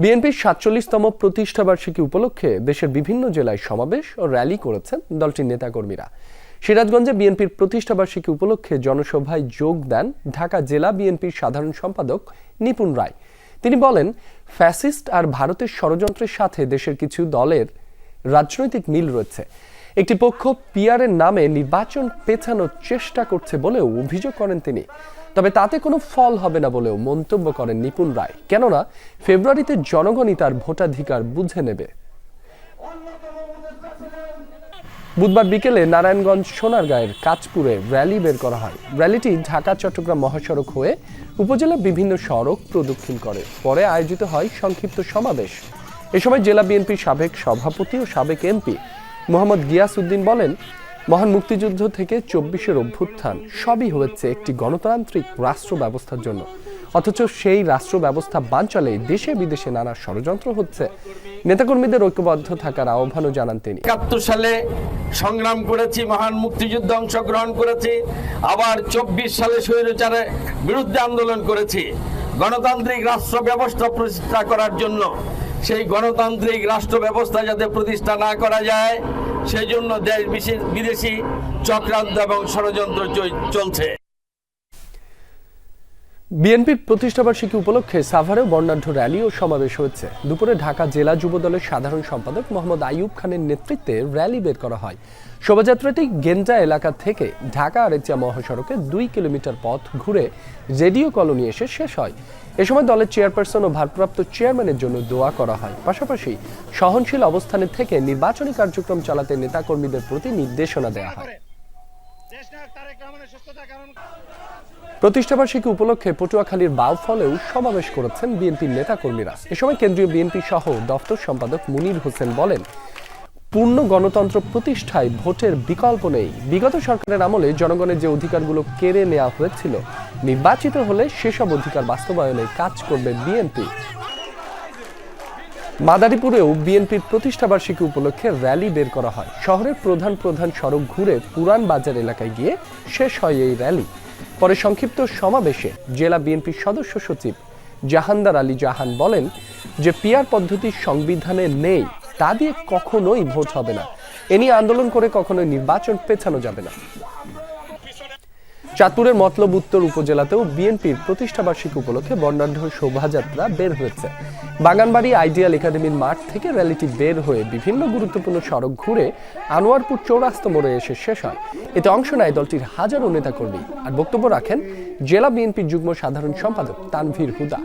বিএনপির সাতচল্লিশতম প্রতিষ্ঠাবার্ষিকী উপলক্ষে দেশের বিভিন্ন জেলায় সমাবেশ ও র্যালি করেছেন দলটির নেতাকর্মীরা। সিরাজগঞ্জে বিএনপির প্রতিষ্ঠাবার্ষিকী উপলক্ষে জনসভায় যোগ দেন ঢাকা জেলা বিএনপির সাধারণ সম্পাদক নিপুণ রায়। তিনি বলেন, ফ্যাসিস্ট আর ভারতের ষড়যন্ত্রের সাথে দেশের কিছু দলের রাজনৈতিক মিল রয়েছে। একটি পক্ষ পিয়ারের নামে নির্বাচন পেছানোর চেষ্টা করছে বলেও অভিযোগ করেন তিনি। তবে তাতে কোনো ফল হবে না বলেও মন্তব্য করেন নিপুণ রায়। কেননা, ফেব্রুয়ারিতে জনগণই তার ভোটাধিকার বুঝে নেবে। বুধবার বিকেলে নারায়ণগঞ্জ সোনারগাঁয়ের কাঁচপুরে র্যালি বের করা হয়। র্যালিটি ঢাকা চট্টগ্রাম মহাসড়ক হয়ে উপজেলার বিভিন্ন সড়ক প্রদক্ষিণ করে। পরে আয়োজিত হয় সংক্ষিপ্ত সমাবেশ। এ সময় জেলা বিএনপির সাবেক সভাপতি ও সাবেক এমপি মোহাম্মদ গিয়াস উদ্দিন বলেন, মহান মুক্তিযুদ্ধ থেকে চব্বিশের অভ্যুত্থান সবই হয়েছে একটি গণতান্ত্রিক রাষ্ট্র ব্যবস্থার জন্য। অথচ সেই রাষ্ট্র ব্যবস্থা বানচালে দেশে বিদেশে নানা ষড়যন্ত্র হচ্ছে। নেতাকর্মীদের ঐক্যবদ্ধ থাকার আহ্বানও জানান তিনি। একাত্তর সালে সংগ্রাম করেছি, মহান মুক্তিযুদ্ধে অংশগ্রহণ করেছি, আবার চব্বিশ সালে স্বৈরাচারের বিরুদ্ধে আন্দোলন করেছি। গণতান্ত্রিক রাষ্ট্র ব্যবস্থা প্রতিষ্ঠা করার জন্য সেই গণতান্ত্রিক রাষ্ট্র ব্যবস্থা যাতে প্রতিষ্ঠা না করা যায় সেই জন্য দেশ বিশেষ বিদেশি চক্রান্ত এবং ষড়যন্ত্র চল- চলছে। বিএনপির প্রতিষ্ঠাবার্ষিকী উপলক্ষে সাভারেও বর্ণাঢ্য র্যালি ও সমাবেশ হয়েছে। দুপুরে ঢাকা জেলা যুব দলের সাধারণ সম্পাদক মোহাম্মদ আইয়ুব খানের নেতৃত্বে র্যালি বের করা হয়। শোভাযাত্রাটি গেঞ্জা এলাকা থেকে ঢাকা আরেচিয়া মহাসড়কে দুই কিলোমিটার পথ ঘুরে রেডিও কলোনি এসে শেষ হয়। এ সময় দলের চেয়ারপারসন ও ভারপ্রাপ্ত চেয়ারম্যানের জন্য দোয়া করা হয়। পাশাপাশি সহনশীল অবস্থানে থেকে নির্বাচনী কার্যক্রম চালাতে নেতাকর্মীদের প্রতি নির্দেশনা দেওয়া হয়। প্রতিষ্ঠাবার্ষিকী উপলক্ষে পটুয়াখালীর বাউফলেও সমাবেশ করেছেন বিএনপির নেতাকর্মীরা। এ সময় কেন্দ্রীয় বিএনপি সহ দপ্তর সম্পাদক মুনির হোসেন বলেন, পূর্ণ গণতন্ত্র প্রতিষ্ঠায় ভোটের বিকল্প নেই। বিগত সরকারের আমলে জনগণের যে অধিকারগুলো কেড়ে নেওয়া হয়েছিল, নির্বাচিত হলে সেসব অধিকার বাস্তবায়নে কাজ করবে বিএনপি। মাদারীপুরেও বিএনপির প্রতিষ্ঠাবার্ষিকী উপলক্ষে র্যালি বের করা হয়। শহরের প্রধান প্রধান সড়ক ঘুরে পুরান বাজার এলাকায় গিয়ে শেষ হয় এই র্যালি। পরে সংক্ষিপ্ত সমাবেশে জেলা বিএনপির সদস্য সচিব জাহানদার আলী জাহান বলেন যে পিয়ার পদ্ধতি সংবিধানে নেই, তা দিয়ে কখনোই ভোট হবে না। এ নিয়ে আন্দোলন করে কখনোই নির্বাচন পেছানো যাবে না। চাঁদপুরের মতলব উত্তর উপজেলাতেও বিএনপির প্রতিষ্ঠাবার্ষিকী উপলক্ষে বর্ণাঢ্য শোভাযাত্রা বের হয়েছে। বাগানবাড়ি আইডিয়াল একাডেমির মাঠ থেকে র্যালিটি বের হয়ে বিভিন্ন গুরুত্বপূর্ণ সড়ক ঘুরে আনোয়ারপুর চৌরাস্ত মোড়ে এসে শেষ হয়। এতে অংশ নেয় দলটির হাজারো নেতাকর্মী। আর বক্তব্য রাখেন জেলা বিএনপির যুগ্ম সাধারণ সম্পাদক তানভীর হুদা।